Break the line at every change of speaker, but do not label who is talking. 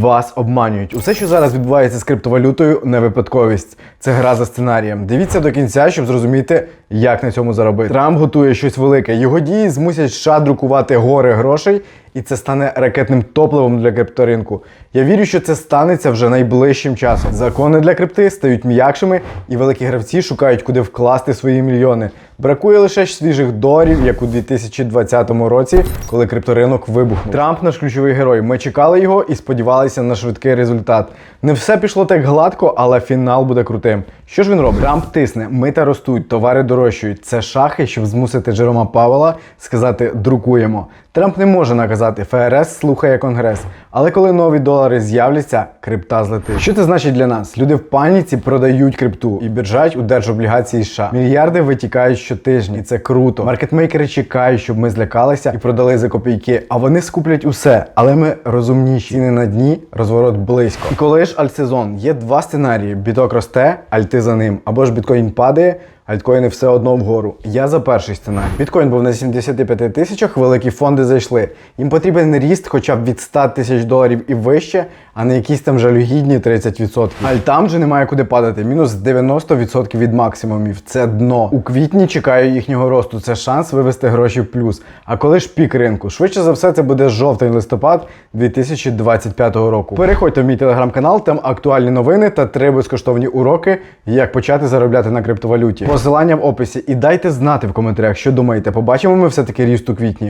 Вас обманюють. Усе, що зараз відбувається з криптовалютою, не випадковість. Це гра за сценарієм. Дивіться до кінця, щоб зрозуміти, як на цьому заробити. Трамп готує щось велике. Його дії змусять США друкувати гори грошей, і це стане ракетним топливом для крипторинку. Я вірю, що це станеться вже найближчим часом. Закони для крипти стають м'якшими, і великі гравці шукають, куди вкласти свої мільйони. Бракує лише свіжих доларів, як у 2020 році, коли крипторинок вибухнув. Трамп наш ключовий герой. Ми чекали його і сподівалися на швидкий результат. Не все пішло так гладко, але фінал буде крутим. Що ж він робить? Трамп тисне, мита ростуть, товари дорожчають. Це шахи, щоб змусити Джерома Павела сказати друкуємо. Трамп не може наказати, ФРС слухає Конгрес. Але коли нові долари з'являться, крипта злетить. Що це значить для нас? Люди в паніці продають крипту і біржать у держоблігації США. Мільярди витікають щотижні, це круто. Маркетмейкери чекають, щоб ми злякалися і продали за копійки. А вони скуплять усе. Але ми розумніші. Ціни на дні, розворот близько. І коли ж альтсезон, є два сценарії: біток росте, альти за ним, або ж біткоін падає. Альткоїни все одно вгору. Я за перший сценарій. Біткоін був на 75 тисячах, великі фонди зайшли. Їм потрібен ріст хоча б від 100 тисяч доларів і вище, а не якісь там жалюгідні 30%. Альтам же немає куди падати. Мінус 90% від максимумів. Це дно. У квітні чекаю їхнього росту. Це шанс вивести гроші в плюс. А коли ж пік ринку? Швидше за все, це буде жовтень-листопад 2025 року. Переходьте в мій телеграм-канал, там актуальні новини та три безкоштовні уроки, як почати заробляти на криптовалюті. Посилання в описі і дайте знати в коментарях, що думаєте. Побачимо ми все-таки ріст у квітні.